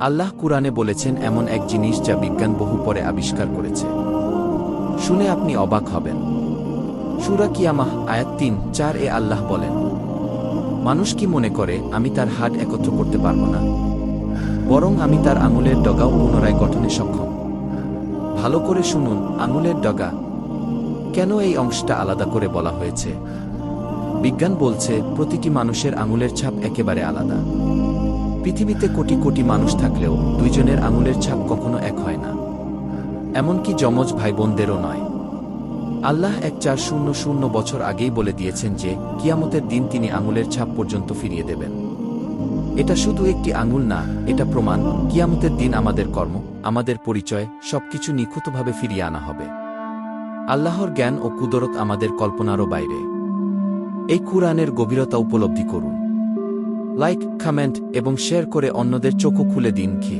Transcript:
আল্লাহ কুরআনে বলেছেন এমন এক জিনিস যা বিজ্ঞান বহু পরে আবিষ্কার করেছে। শুনে আপনি অবাক হবেন। সুরা কিয়ামাহ, আয়াত তিন, চার এ আল্লাহ বলেন, মানুষ কি মনে করে, আমি তার হাট একত্র করতে পারব না? বরং আমি তার আঙুলের ডগাও পুনরায় গঠনে সক্ষম। ভালো করে শুনুন, আঙুলের ডগা। কেন এই অংশটা আলাদা করে বলা হয়েছে? বিজ্ঞান বলছে, প্রতিটি মানুষের আঙুলের ছাপ একেবারে আলাদা। পৃথিবীতে কোটি কোটি মানুষ থাকলেও দুইজনের আঙুলের ছাপ কখনো এক হয় না। এমনকি যমজ ভাই বোনদেরও নয়। আল্লাহ এক চার শূন্য শূন্য বছর আগেই বলে দিয়েছেন যে, কিয়ামতের দিন তিনি আঙুলের ছাপ পর্যন্ত ফিরিয়ে দেবেন। এটা শুধু একটি আঙুল না, এটা প্রমাণ, কিয়ামতের দিন আমাদের কর্ম, আমাদের পরিচয়, সবকিছু নিখুঁতভাবে ফিরিয়ে আনা হবে। আল্লাহর জ্ঞান ও কুদরত আমাদের কল্পনারও বাইরে। এই কুরআনের গভীরতা উপলব্ধি করুন। লাইক কমেন্ট এবং শেয়ার করে অন্যদের চোখ খুলে দিন কি